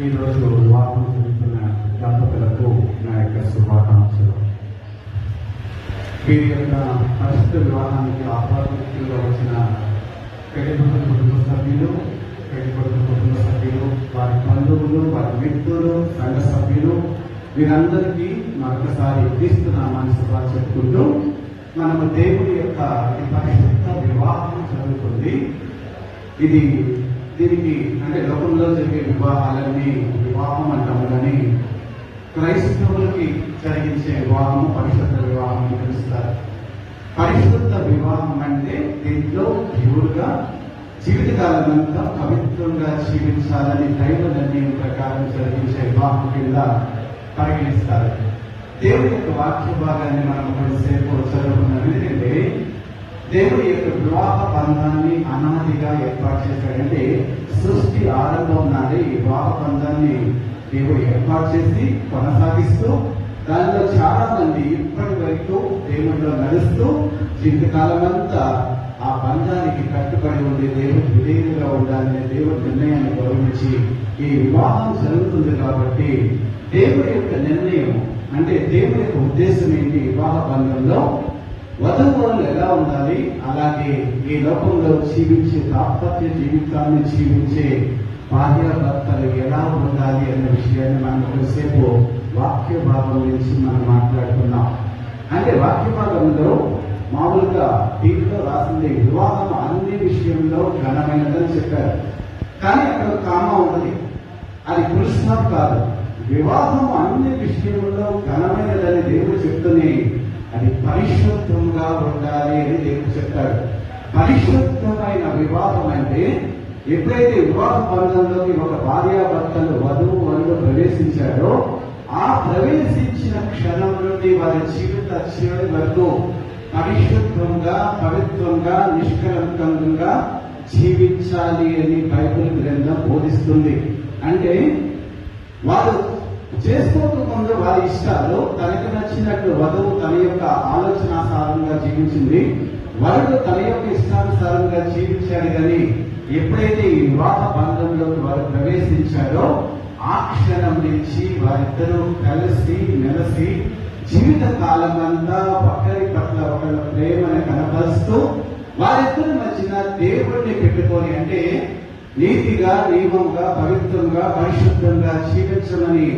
ఈరోజు వివాహం జరుగుతున్న దంపతులకు నా యొక్క శుభాకాంక్షలు. వీరి యొక్క ప్రస్తుత వివాహానికి ఆహ్వానితులుగా వచ్చిన పెళ్ళికొడుకు కుటుంబ సభ్యులు పెళ్ళికొడుకు కుటుంబ సభ్యులు వారి బంధువులు వారి మిత్రులు సంఘ సభ్యులు వీరందరికీ మరొకసారి క్రీస్తు నామాన్ని చెప్పుకుంటూ మనము దేవుడి యొక్క ఈ పరిశుద్ధ వివాహం జరుగుతుంది. ఇది దీనికి అంటే లోకంలో జరిగే వివాహాలన్నీ వివాహం అంటాము కానీ క్రైస్తవులకి జరిగించే వివాహము పరిశుద్ధ వివాహం అని పిలుస్తారు. పరిశుద్ధ వివాహం అంటే దీంట్లో దేవుడుగా జీవితకాలం అంతా పవిత్రంగా జీవించాలని దైవ నిర్ణయం ప్రకారం జరిగించే వివాహం కింద పరిగణిస్తారు. దేవుడి యొక్క వాక్య భాగాన్ని మనం కొంతసేపు చదువుకున్నది ఏంటంటే దేవుడి యొక్క వివాహ బంధాన్ని అనాదిగా ఏర్పాటు చేశాడంటే సృష్టి ఆరంభం నాడే ఈ వివాహ బంధాన్ని దేవుడు ఏర్పాటు చేసి కొనసాగిస్తూ దానిలో చాలా మంది ఇప్పటి వరకు దేవుడిలో నడుస్తూ జీవితకాలం అంతా ఆ బంధానికి కట్టుబడి ఉండి దేవుడు విధేయులుగా ఉండాలనే దేవుడి నిర్ణయాన్ని గౌరవించి ఈ వివాహం జరుగుతుంది కాబట్టి దేవుడి యొక్క నిర్ణయం అంటే దేవుడి యొక్క ఉద్దేశం ఏంటి? వివాహ బంధంలో వధువులు ఎలా ఉండాలి? అలాగే ఈ లోకంలో జీవించే దాంపత్య జీవితాన్ని జీవించే భార్యాభర్తలు ఎలా ఉండాలి అనే విషయాన్ని మనం ఒకసేపు వాక్య భాగం నుంచి మనం మాట్లాడుకున్నాం అంటే వాక్య భాగంలో మామూలుగా దీంట్లో రాసింది వివాహం అన్ని విషయంలో ఘనమైనదని చెప్పారు. కానీ అక్కడ కామ ఉన్నది. అది కృష్ణ కాదు. వివాహం అన్ని విషయంలో ఘనమైనదని దేవుడు చెప్తూనే అది పరిశుద్ధంగా ఉండాలి అని దేవుడు చెప్తాడు. పరిశుద్ధమైన వివాహం అంటే ఎప్పుడైతే వివాహ బంధంలోకి ఒక భార్యాభర్తలు వధువు వరుడు ప్రవేశించాడో ఆ ప్రవేశించిన క్షణం నుండి వారి జీవిత చివరి వరకు పరిశుద్ధంగా పవిత్రంగా నిష్కలంకంగా జీవించాలి అని బైబిల్ గ్రంథం బోధిస్తుంది. అంటే వారు చేసుకోకముందు వారి ఇష్టాలు తనకు నచ్చినట్లు వధువు తన యొక్క ఆలోచన సారంగా జీవించింది. వరుడు తన యొక్క ఇష్టానుసారంగా జీవించాడు కానీ ఎప్పుడైతే ఈ వివాహ బంధంలోకి వారు ప్రవేశించారో ఆ క్షణం నుంచి వారిద్దరూ కలిసి మెలసి జీవిత కాలం అంతా ఒకరి పట్ల ఒకళ్ళ ప్రేమను కనపరుస్తూ వారిద్దరి మధ్యన దేవుడిని పెట్టుకొని అంటే నీతిగా నియమంగా పవిత్రంగా పరిశుద్ధంగా జీవించమని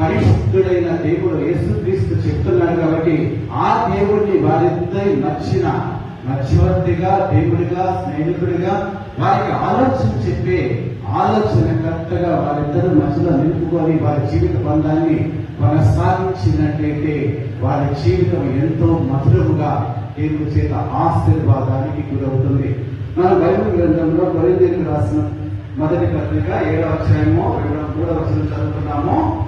పరిశుద్ధుడైన దేవుడు యేసుక్రీస్తు చెప్తున్నాడు కాబట్టి ఆ దేవుడిని వారిద్దరి నచ్చిన మధ్యవర్తిగా దేవుడిగా స్నేహితుడిగా వారికి ఆలోచన చెప్పే ఆలోచన కరెక్ట్గా వారిద్దరు మధ్యలో నిలుపుకొని వారి జీవిత బంధాన్ని కొనసాగించినట్లయితే వారి జీవితం ఎంతో మధురముగా దేవుడి చేత ఆశీర్వాదానికి గురవుతుంది. మన బైబిల్ గ్రంథంలో కొరిందేకి రాసిన మొదటి పత్రిక ఏడవ అధ్యాయము రెండవ మూడవ వచనం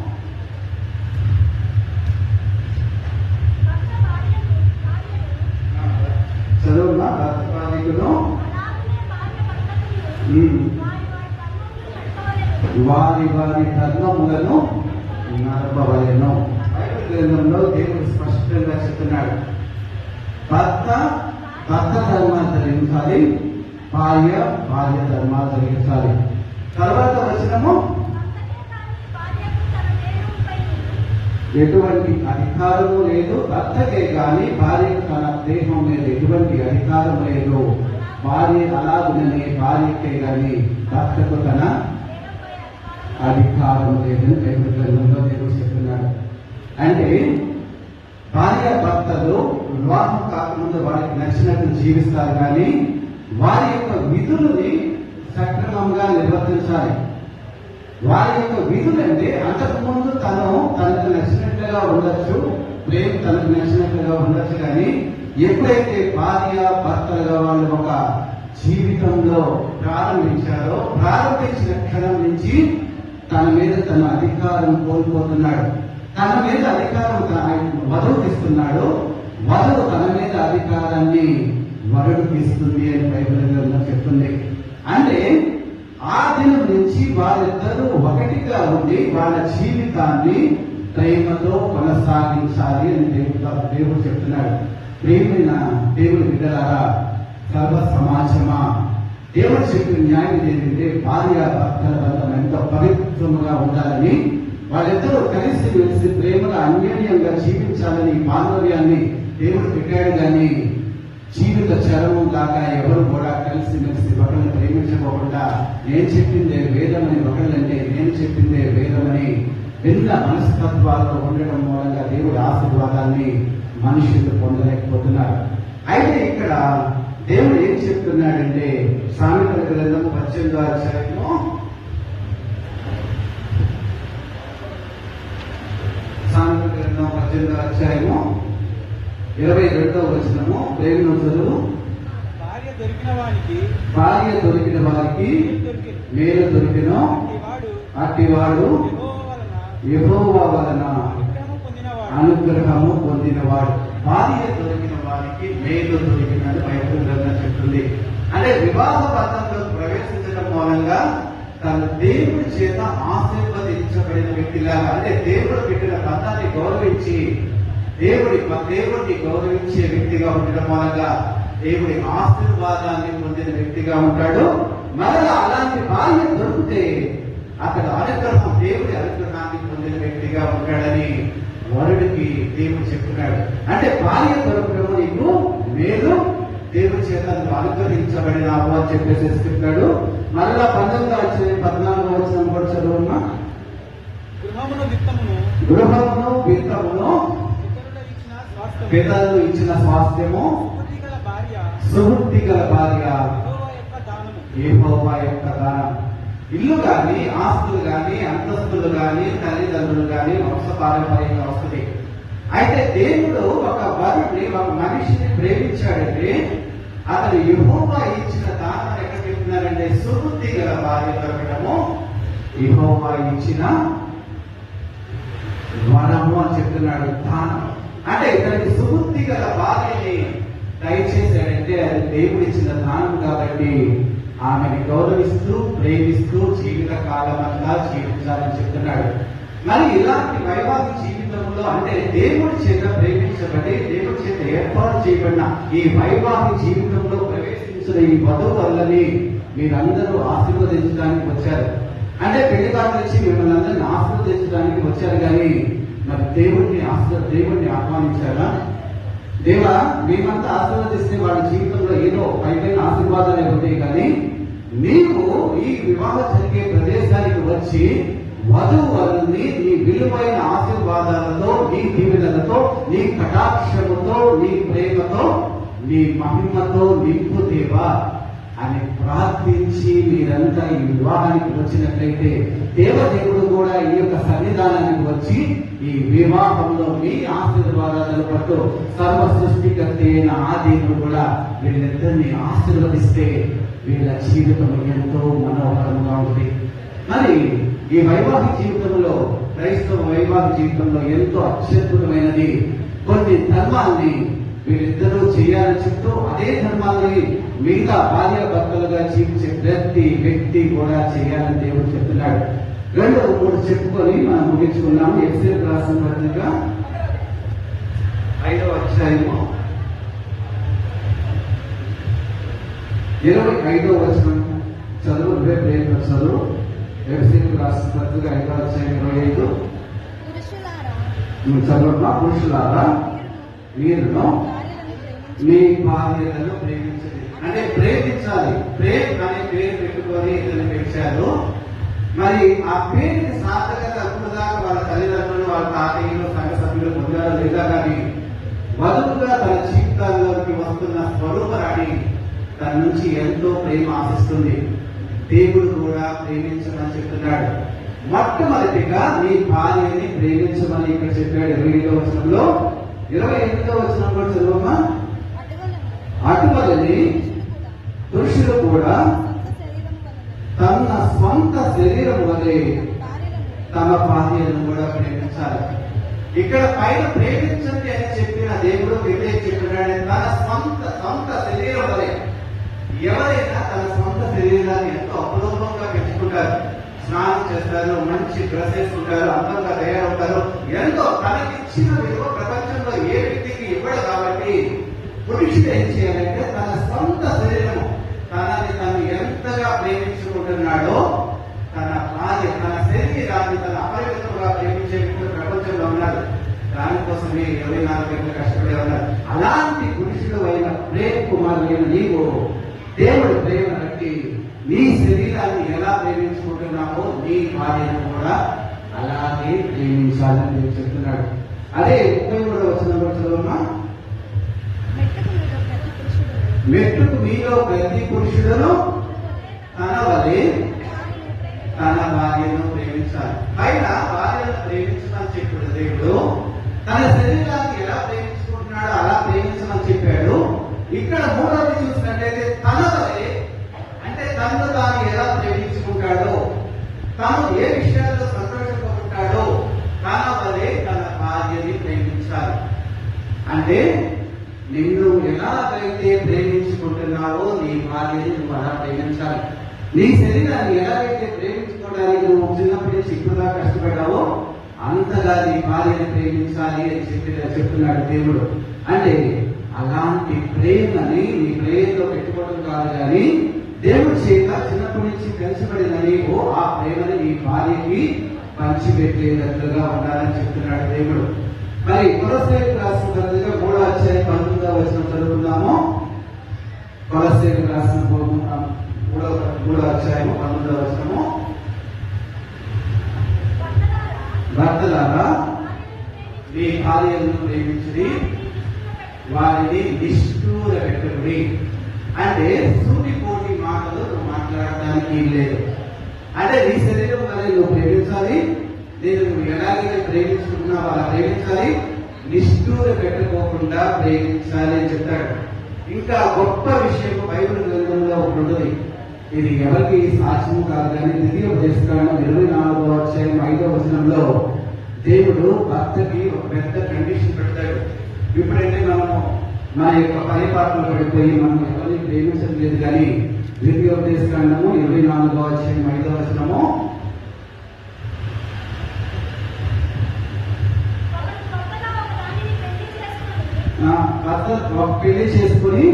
వారి వారి ధర్మములను నడపవలెను. గ్రంథంలో దేవుడు స్పష్టంగా చెప్తున్నాడు. భర్త భర్త ధర్మాలు ధరించాలి భార్య భార్య ధర్మాలు ధరించాలి. తర్వాత వచనము? ఎటువంటి అధికారము లేదు. భర్తకే కానీ భార్య తన దేహం మీద ఎటువంటి అధికారం లేదు. భార్య అలాగుననే భార్యకే కానీ భర్తకు తన అధికారం లేదని బైబిల్ గ్రంథంలో దేవుడు చెప్తున్నాడు. అంటే భార్య భర్తలు వివాహం కాకముందు వారికి నచ్చినట్టు జీవిస్తారు కానీ వారి యొక్క విధులని సక్రమంగా నిర్వర్తించాలి. వారి యొక్క విధులు అంటే అంతకుముందు తను తనకు నచ్చినట్లుగా ఉండొచ్చు ప్రేమ తనకు నచ్చినట్లుగా ఉండొచ్చు కానీ ఎప్పుడైతే భార్య భర్తలుగా వాళ్ళు ఒక జీవితంలో ప్రారంభించారో ప్రారంభించిన క్షణం నుంచి తన మీద తన అధికారం కోల్పోతున్నాడు. తన మీద అధికారం వధువుకి ఇస్తున్నాడు. వధువు తన మీద అధికారాన్ని వరుడికి ఇస్తుంది అని బైబిల్ చెప్తుంది. అంటే ఆ దినం నుంచి వారిద్దరూ ఒకటిగా ఉండి వాళ్ళ జీవితాన్ని ప్రేమతో కొనసాగించాలి అని దేవుడు దేవుడు చెప్తున్నాడు. ప్రేమైన దేవుడు బిడ్డలారా సర్వ సమాజమా? దేవుడు చెప్పిన న్యాయం ఏంటంటే భార్య భర్తల బంధం ఎంతో పవిత్రముగా ఉండాలని వాళ్ళిద్దరూ కలిసి వెలిసి ప్రేమగా అన్యోన్యంగా జీవించాలని బాంధవ్యాన్ని దేవుడు పెట్టాడు. కానీ జీవిత చరము దాకా ఎవరు కూడా కలిసి మెలిసి ఒకరిని ప్రేమించకోకుండా నేను చెప్పిందే వేదమని ఒకళ్ళంటే నేను చెప్పిందే వేదమని భిన్న మనస్తత్వాలతో ఉండడం మూలంగా దేవుడి ఆశీర్వాదాన్ని మనుషులు పొందలేకపోతున్నారు. అయితే ఇక్కడ దేవుడు ఏం చెప్తున్నాడంటే సామెతల గ్రంథం పద్దెనిమిదో అధ్యాయము సామెతల గ్రంథం పద్దెనిమిదో అధ్యాయము ఇరవై రెండవ వచనము ప్రేమ చదువు. భార్య దొరికిన వారికి మేలు దొరికిన. వాడు అట్టివాడు యెహోవా వలన అనుగ్రహము పొందినవాడు. భార్య దొరికిన వారికి మేలు దొరికినది బైబిల్ గ్రంథం చెప్తుంది. అంటే వివాహ బంధంలో ప్రవేశించడం మూలంగా తన దేవుడి చేత ఆశీర్వదించబడిన వ్యక్తిలాగా అంటే దేవుడు పెట్టిన బంధాన్ని గౌరవించి దేవుడి దేవుడిని గౌరవించే వ్యక్తిగా ఉండడం మూలంగా దేవుడి ఆశీర్వాదాన్ని పొందిన వ్యక్తిగా ఉంటాడు. మరలా అలాంటి భార్య దొరికితే అతడు అనుగ్రహం దేవుడి అనుగ్రహాన్ని పొందిన వ్యక్తిగా ఉంటాడని వరుడికి దేవుడు చెప్తున్నాడు. అంటే భార్య దొరకడం నీకు మేలు దేవుడి చేత అనుగ్రహించబడినావు అని చెప్పేసి చెప్తాడు మరలా పంతొమ్మిది వచ్చిన పద్నాలుగు వచ్చిన కూడా చదువున్నా గృహమును విత్తమును గృహమును విత్తమును ఇతరుల ఇచ్చిన స్వాస్థ్యము సుహృతి గల భార్య యెహోవా యొక్క ఏహోవా యొక్క దానం? ఇల్లు కానీ ఆస్తులు కానీ అంతస్తులు కానీ తల్లిదండ్రులు కానీ వంశ పారంపర్యంగా వస్తుంది. అయితే దేవుడు ఒక వరుడిని ఒక మనిషిని ప్రేమించాడంటే అతను యహోవా ఇచ్చిన దానం ఎక్కడ చెప్తున్నారంటే సుబుద్ధి గల భార్య దొరకడము యహోవా ఇచ్చిన వరము అని చెప్తున్నాడు దానం. అంటే ఇతనికి సుబుద్ధి గల భార్యని దయచేశాడంటే అది దేవుడు ఇచ్చిన దానం కాబట్టి ఆమెని గౌరవిస్తూ ప్రేమిస్తూ జీవిత కాలం అంతా జీవించాలని చెప్తున్నాడు. మరి ఇలాంటి వైవాహిక జీవితంలో అంటే దేవుడి చేత ప్రేమించబడి దేవుడి చేత ఏర్పాటు చేయబడిన ఈ వైవాహిక జీవితంలో ప్రవేశించిన ఈ వధువు వల్లని మీరందరూ ఆశీర్వదించడానికి వచ్చారు. అంటే పెళ్ళి కాలం వచ్చి మిమ్మల్ని అందరిని ఆశీర్వదించడానికి వచ్చారు కానీ మరి దేవుడిని ఆశీర్వ దేవుడిని ఆహ్వానించారా? దేవా మేమంతా ఆశీర్వదిస్తే వాళ్ళ జీవితంలో ఏదో పైపైన ఆశీర్వాదాలు ఉంటాయి కానీ నీవు ఈ వివాహం జరిగే ప్రదేశానికి వచ్చి వధువు నీ విలువైన ఆశీర్వాదాలతో నీ దీవెనలతో నీ కటాక్షముతో నీ ప్రేమతో నీ మహిమతో నింపు దేవా అని ప్రార్థించి మీరంతా ఈ వివాహానికి వచ్చినట్లయితే దేవదేవుడు కూడా ఈ యొక్క సన్నిధానానికి వచ్చి ఈ వివాహంలో మీ ఆశీర్వాదాలను పట్టు సర్వ సృష్టికర్త అయిన ఆ కూడా వీళ్ళిద్దరిని ఆశీర్వదిస్తే వీళ్ళ జీవితం ఎంతో మనోహరంగా ఉంది. మరి ఈ వైవాహిక జీవితంలో క్రైస్తవ వైవాహిక జీవితంలో ఎంతో అత్యద్భుతమైనది. కొన్ని ధర్మాల్ని వీరిద్దరూ చేయాలని చెప్తూ అదే ధర్మాల్ని మిగతా భార్య భర్తలుగా జీవించే ప్రతి వ్యక్తి కూడా చేయాలని దేవుడు చెప్తున్నాడు. రెండు మూడు చెప్పుకొని మనం ముగించుకున్నాము ఎక్సెల్ రాసిన పత్రిక ఐదవ అధ్యాయము. ఇరవై ఐదవ వచనం. చదువు ప్రేమ చదువు. ఎఫ్సీకి రాసిన పత్రిక ఐదవ అధ్యాయం ఇరవై ఐదు. చదవమ్మా పురుషులారా? మీరును మీ భార్యలను ప్రేమించండి అంటే ప్రేమించాలి. ప్రేమ్ అనే పేరు పెట్టుకొని ఇతను పెంచారు. మరి ఆ పేరుకి సార్థకత అప్పుడుదాకా వాళ్ళ తల్లిదండ్రులు వాళ్ళ తాతయ్యలు సంఘ సభ్యులు పొందారో లేదా కానీ వధువుగా తన జీవితాల్లోకి వస్తున్న స్వరూపరాణి తన నుంచి ఎంతో ప్రేమ ఆశిస్తుంది. దేవుడు కూడా ప్రేమించమని చెప్తున్నాడు. మొట్టమొదటిగా నీ భార్యని ప్రేమించమని ఇక్కడ చెప్పాడు. ఇరవై ఐదో వచనంలో ఇరవై ఎనిమిదో వచనం కూడా చదువమ్మా. అటువలని పురుషులు కూడా తన సొంత శరీరం వలె తమ భార్యను కూడా ప్రేమించాలి. ఇక్కడ పైన ప్రేమించండి అని చెప్పిన దేవుడు వివేక్ చెప్పినాడు. తన స్వంత సొంత శరీరం వలె ఎవరైనా తన సొంత శరీరాన్ని ఎంతో అపురూపంగా పెంచుకుంటారు స్నానం చేస్తారు మంచి డ్రెస్ వేసుకుంటారు అందంగా తయారవుతారు. ఎంతో తనకిచ్చిన విలువ ప్రపంచంలో ఏ వ్యక్తికి ఇవ్వడు కాబట్టి పురుషుడు ఏం చేయాలంటే తన సొంత శరీరము తనని తను ఎంత ఎంతగా ప్రేమించుకుంటున్నాడో తన భార్య తన శరీరాన్ని తన అపరిమితంగా ప్రేమించే వ్యక్తులు ప్రపంచంలో ఉన్నారు. దానికోసమే ఇరవై నాలుగు గంటలు కష్టపడే ఉన్నారు. అలాంటి పురుషుడు అయిన ప్రేమ కుమారుడైన నీవు దేవుడు ప్రేమ బట్టి నీ శరీరాన్ని ఎలా ప్రేమించుకుంటున్నావో నీ భార్యను కూడా అలాగే ప్రేమించాలని నేను చెప్తున్నాడు. అదే ముప్పై మూడవ వచనంలో చదువుమా మెట్టుకు మీలో ప్రతి పురుషుడు పురుషుడును తన వలె తన భార్యను ప్రేమించాలి. పైన భార్యను ప్రేమించమని చెప్పాడు దేవుడు తన శరీరాన్ని ఎలా ప్రేమించుకుంటున్నాడో అలా ప్రేమించమని చెప్పాడు. ఇక్కడ మూడవది చూసినట్లయితే తన వలె అంటే తనను తాను ఎలా ప్రేమించుకుంటాడో తాను ఏ విషయాల్లో సంతోషపడుతుంటాడో తన వలె తన భార్యని ప్రేమించాలి. అంటే నిన్ను ఎలాగైతే ప్రేమించుకుంటున్నావో నీ భార్యని నువ్వు అలా ప్రేమించాలి. నీ శరీరాన్ని ఎలాగైతే ప్రేమించుకోవడానికి నువ్వు చిన్నప్పటి నుంచి ఇప్పుడుగా కష్టపడ్డావో అంతగా నీ భార్యని ప్రేమించాలి అని చెప్పి చెప్తున్నాడు దేవుడు. అంటే అలాంటి ప్రేమని నీ ప్రేమలో పెట్టుకోవడం కాదు కానీ దేవుడి చేత చిన్నప్పటి నుంచి పెంచబడిన నీవు ఆ ప్రేమని నీ భార్యకి పంచిపెట్టేటట్లుగా ఉండాలని చెప్తున్నాడు దేవుడు. మరి కొలసేపు రాసిన పత్రిక మూడో అధ్యాయం పంతొమ్మిదో వచ్చిన చదువుకుందాము. కొలసేపు రాసిన కోరుకుంటాము మూడో మూడో అధ్యాయం పంతొమ్మిదో వచనము. భర్తలారా మీ భార్యలను ప్రేమించుడి వారిని నిష్ఠూర పెట్టుకుడి అంటే సూటిపోటి మాటలు నువ్వు మాట్లాడడానికి లేదు. అంటే నీ శరీరం వారిని నువ్వు ప్రేమించాలి నేను నువ్వు ఎలాగైతే ప్రేమించుకుంటున్నావు అలా ప్రేమించాలి నిష్ఠూర పెట్టుకోకుండా ప్రేమించాలి అని చెప్తాడు ఇంకా గొప్ప విషయం బైబిల్ గ్రంథంలో ఒకటి ఉంటుంది ఇది ఎవరికి సాక్ష్యం కాదు కానీ ద్వితీయ ఉపదేశకాండం ఇరవై నాలుగో అధ్యాయం ఐదో వచనంలో దేవుడు భర్తకి ఒక పెద్ద కండిషన్ పెడతాడు. ఇప్పుడైతే మనము మన యొక్క పరిపాలన పడిపోయి మనం ఎవరిని ప్రేమించడం లేదు కానీ ద్వితీయోపదేశకాండము ఇరవై నాలుగో అధ్యాయం ఐదో వచనము పెళ్ళి చేసుకుని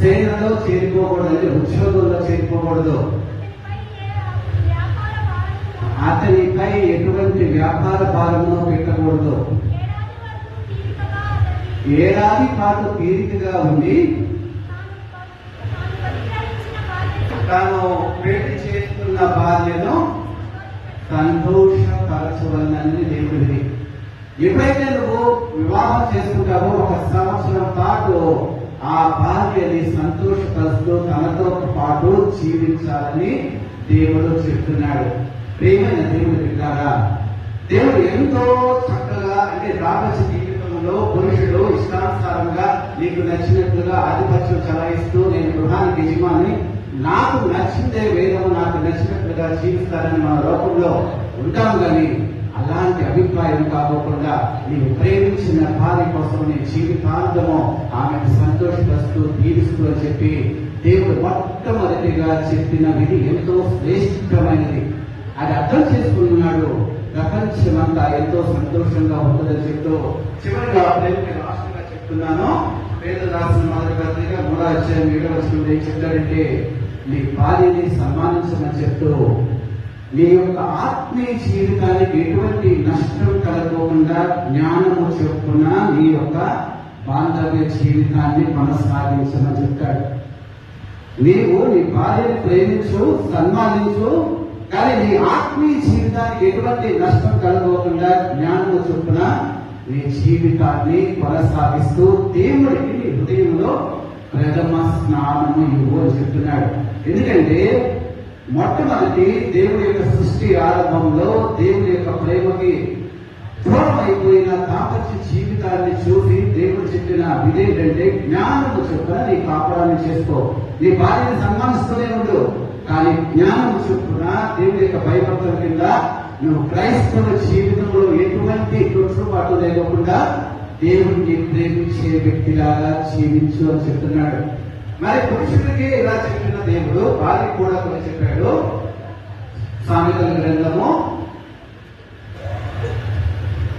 సేనలో చేరిపోకూడదు ఉద్యోగంలో చేరిపోకూడదు. అతనిపై ఎటువంటి వ్యాపార భారంలో పెట్టకూడదు. ఏడాది పాటు తీరికగా ఉండి తాను పెళ్ళి చేసుకున్న భార్యను సంతోషపరచవలనని దేవుడిది. ఎప్పుడైతే నువ్వు వివాహం చేసుకుంటావో ఒక సంవత్సరం పాటు ఆ భార్యని సంతోషపరుస్తూ తనతో పాటు జీవించాలని దేవుడు చెప్తున్నాడు. ప్రేమైన దేవుడు బిడ్డారా దేవుడు ఎంతో చక్కగా అంటే దాపత్య జీవితంలో పురుషుడు ఇష్టానుసారంగా నీకు నచ్చినట్లుగా ఆధిపత్యం చలాయిస్తూ నేను గృహానికి యజమాని నాకు నచ్చిందే వేదం నాకు నచ్చినట్లుగా జీవిస్తారని మన లోకంలో ఉంటాం కానీ అలాంటి అభిప్రాయం కాకుండా నీవు ప్రేమించిన భార్య కోసం నీ జీవితాంతము ఆమెను సంతోషపరుస్తూ దీవిస్తూ అని చెప్పి దేవుడు మొట్టమొదటిగా చెప్పిన విధి ఎంతో శ్రేష్టమైనది. అది అర్థం చేసుకున్నాడు. ప్రపంచమంతా ఎంతో సంతోషంగా ఉంటుందని చెప్తూ చివరిగా ప్రేమిక రాష్ట్రంగా చెప్తున్నాను. పేద రాసిన మాదిరిగా పత్రిక మూడో అధ్యాయం ఏడవ ఏం చెప్తాడంటే నీ భార్యని సన్మానించమని చెప్తూ నీ యొక్క ఆత్మీయ జీవితానికి ఎటువంటి నష్టం కలగకుండా జ్ఞానము చెప్పున నీ యొక్క బాంధవ్య జీవితాన్ని కొనసాగించమని చెప్తాడు నీవు నీ భార్యను ప్రేమించు సన్మానించు కానీ నీ ఆత్మీయ జీవితానికి ఎటువంటి నష్టం కలగకుండా జ్ఞానము చొప్పున నీ జీవితాన్ని కొనసాగిస్తూ దేవుడికి నీ హృదయంలో ప్రథమ స్నానము ఇవ్వు అని చెప్తున్నాడు. ఎందుకంటే మొట్టమొదటి దేవుడి యొక్క సృష్టి ఆరంభంలో దేవుడి యొక్క ప్రేమకి దూరమైపోయిన అయిపోయిన దాపత్య జీవితాన్ని చూసి దేవుడు చెప్పిన ఇదేంటంటే జ్ఞానము చొప్పున నీ కాపురాన్ని చేసుకో. నీ భార్యని సన్మానిస్తూనే ఉండు. కానీ జ్ఞానము చొప్పున దేవుడి యొక్క భయభక్తుల కింద నువ్వు క్రైస్తవ జీవితంలో ఎటువంటి తొట్టుబాటు లేకుండా దేవుడిని ప్రేమించే వ్యక్తిలాగా జీవించు అని చెప్తున్నాడు. మరి పురుషుడికి ఇలా చెప్పిన దేవుడు వారికి కూడా కొన్ని చెప్పాడు. సామెతల గ్రంథము.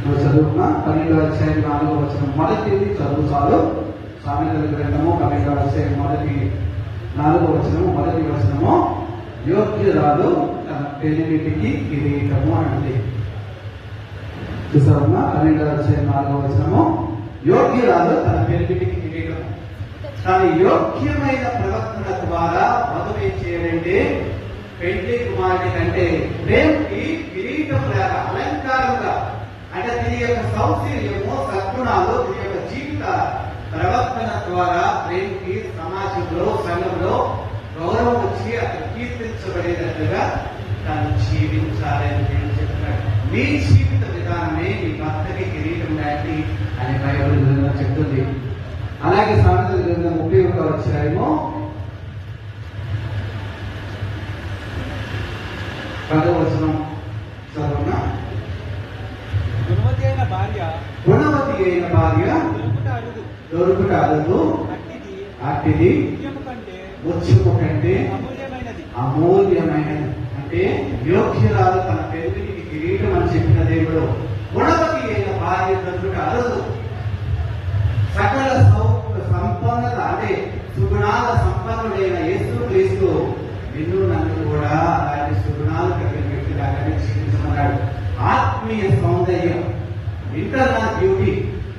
చదువుకున్నా పన్నెండు అధ్యాయం నాలుగో వచ్చిన మొదటి చదువు చాలు. సామెతల గ్రంథము పన్నెండు అధ్యాయం మొదటి నాలుగో వచనము మొదటి వచనము. యోగ్యురాలు తన పెనిమిటికి కిరీటము అంటే చూసారమ్మా పన్నెండవ అధ్యాయం నాలుగో వచనము. యోగ్యురాలు తన పెనిమిటికి కిరీటము కానీ యోగ్యమైన ప్రవర్తన ద్వారా మధువే ఏం చేయాలంటే కుమారుడి కంటే ప్రేమకి కిరీటం లేక అలంకారంగా అంటే దీని యొక్క సౌశీల్యము సద్గుణాలు దీని యొక్క జీవిత ప్రవర్తన ద్వారా ప్రేమకి సమాజంలో సంఘంలో గౌరవం వచ్చి అతను కీర్తించబడేటట్లుగా తను జీవించాలని నేను చెప్తున్నాడు మీ జీవిత విధానమే మీ భర్తకి కిరీటం లాంటి అని బైబిల్ చెప్తుంది. అలాగే సామెతల గ్రంథం ముప్పై ఒక అధ్యాయము పదవ వచనం చదువున? గుణవతి అయిన భార్య గుణవతి అయిన భార్య దొరుకుట అరుదు. అట్టిది. కంటే ముత్యము కంటే అమూల్యమైనది. అమూల్యమైనది. అంటే యోగ్యురాలు తన పెరుగునికి కిరీటం అని చెప్పిన దేవుడు గుణవతి అయిన భార్య దొరుకుట అరుదు. సకల సుగుణాల సంపన్నుడైన యేసు క్రీస్తు నిన్ను నన్ను కూడా అలాంటి సుగుణాలు కలిగిన వ్యక్తిలాగానే జీవించమన్నాడు. ఆత్మీయ సౌందర్యం. ఇంటర్నల్ బ్యూటీ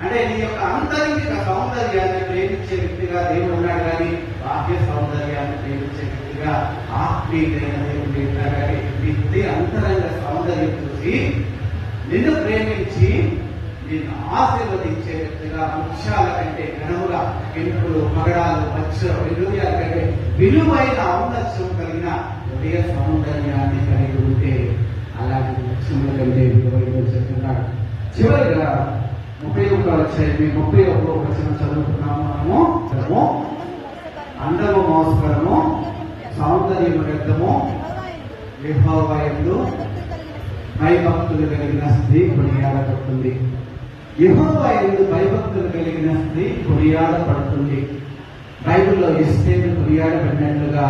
అంటే నీ యొక్క అంతరింగిక సౌందర్యాన్ని ప్రేమించే వ్యక్తిగా దేవుడు ఉన్నాడు కానీ బాహ్య సౌందర్యాన్ని ప్రేమించే వ్యక్తిగా ఆత్మీయమైన దేవుడు ఉన్నాడు కానీ వ్యక్తి అంతరంగ సౌందర్యం చూసి నిన్ను ప్రేమించి నేను ఆశీర్వదించే వ్యక్తిగా వృక్షాల కంటే ఘనముగా పెంపులు మగడాలు పచ్చలు విలువల కంటే విలువైన ఔన్నత్యం కలిగిన హృదయ సౌందర్యాన్ని కలిగి ఉంటే అలాంటి వృక్షముల కంటే విలువైన చెప్తున్నాడు చివరిగా ముప్పై ఒక వచ్చాయి ముప్పై ఒక వచనం చదువుతున్నాము మనము. అందము మోసకరము సౌందర్యము వ్యక్తము విభావయందు భయభక్తులు కలిగిన స్త్రీ కొనియాడబడుతుంది. యహోవా ఎందు భయభక్తులు కలిగిన స్త్రీ కొనియాడబడుతుంది. బైబిల్లో ఎస్తేను కొనియాడబడినట్లుగా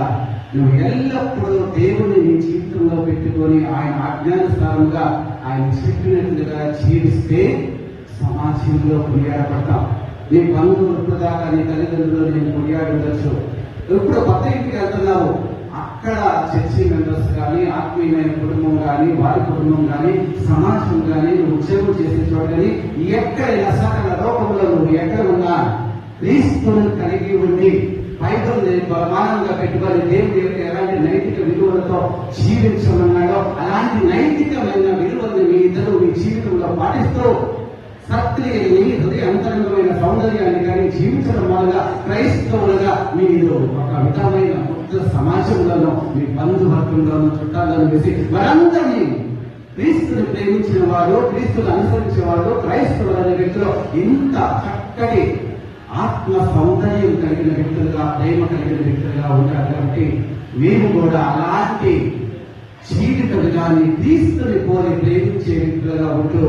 నువ్వు ఎల్లప్పుడూ దేవుని నీ జీవితంలో పెట్టుకొని ఆయన ఆజ్ఞానుసారంగా ఆయన చెప్పినట్లుగా జీవిస్తే సమాజంలో కొనియాడబడతాం నీ పనులు ఇప్పుడు నీ తల్లిదండ్రులు నేను కొనియాడవచ్చు ఇప్పుడు కొత్త ఇంటికి వెళ్తున్నావు. అక్కడ చర్చి మెంబర్స్ కానీ ఆత్మీయమైన కుటుంబం కానీ వారి కుటుంబం కానీ సమాజం కానీ నువ్వు ఉద్యోగం చేసే చోట కానీ ఎక్కడైనా సకల లోకంలో నువ్వు ఎక్కడ ఉన్నా క్రీస్తుని కలిగి ఉండి బైబుల్ బలమానంగా పెట్టుకొని దేవుడి యొక్క ఎలాంటి నైతిక విలువలతో జీవించమన్నాడో అలాంటి నైతికమైన విలువల్ని మీ ఇద్దరు మీ జీవితంలో పాటిస్తూ సత్క్రియని హృదయ అంతరంగమైన సౌందర్యాన్ని కానీ జీవించడం వల్ల క్రైస్తవులుగా మీరు ఒక విధమైన ముద్ర సమాజంలోనూ మీ బంధువర్గంలోనూ చుట్టాలను వేసి వారందరినీ క్రీస్తుని ప్రేమించిన వాడు క్రీస్తుని అనుసరించిన క్రైస్తవులు అనే వ్యక్తిలో ఇంత చక్కటి ఆత్మ సౌందర్యం కలిగిన వ్యక్తులుగా ప్రేమ కలిగిన వ్యక్తులుగా ఉంటారు కాబట్టి మేము కూడా అలాంటి జీవిత కానీ క్రీస్తుని పోలి ప్రేమించే వ్యక్తులుగా ఉంటూ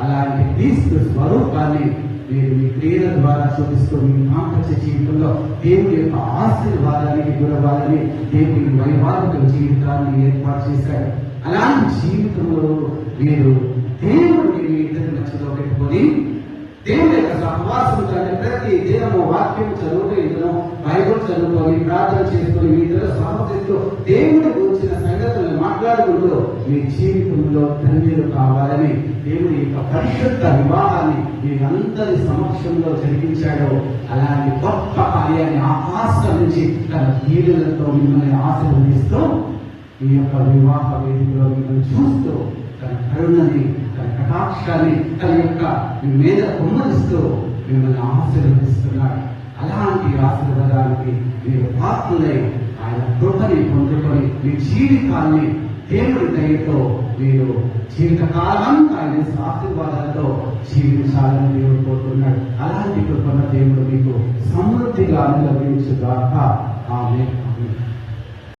అలాంటి క్రీస్తు స్వరూపాన్ని మీరు మీ క్రియల ద్వారా చూపిస్తూ మీ మాంపత్య జీవితంలో దేవుని యొక్క ఆశీర్వాదానికి గురవ్వాలని దేవుని వైవాహిక జీవితాన్ని ఏర్పాటు చేశాడు అలాంటి జీవితంలో మీరు దేవుడిని మీ ఇద్దరి మధ్యలో పెట్టుకొని దేవుని యొక్క సహవాసం కానీ ప్రతి దినము వాక్యం చదువుతూ ఇద్దరు బైబుల్ చదువుకొని ప్రార్థన చేసుకొని మీ ఇద్దరు సహవసిస్తూ దేవుడి గురించిన సంగతులను మాట్లాడుకుంటూ మీ జీవితంలో ధన్యులు కావాలని దేవుడి యొక్క పరిశుద్ధ వివాహాన్ని మీరందరి సమక్షంలో జరిగించాడో. అలాంటి గొప్ప కార్యాన్ని ఆకాశం తన కీడులతో మిమ్మల్ని ఆశీర్వదిస్తూ ఈ యొక్క వివాహ వేదికలో మిమ్మల్ని చూస్తూ తన కరుణని కటాక్షాన్ని తన యొక్క మీద కుమ్మరిస్తూ మిమ్మల్ని ఆశీర్వదిస్తున్నాడు. అలాంటి ఆశీర్వాదానికి మీరు పాత్రులై ఆయన కృపని పొందుకొని మీ జీవితాన్ని దేవుడి దయతో మీరు జీవితకాలం ఆయన ఆశీర్వాదాలతో జీవించాలని దేవుడు కోరుతున్నాడు. అలాంటి కృపణ దేవుడు మీకు సమృద్ధిగా అనుగ్రహించుగాక ఆమె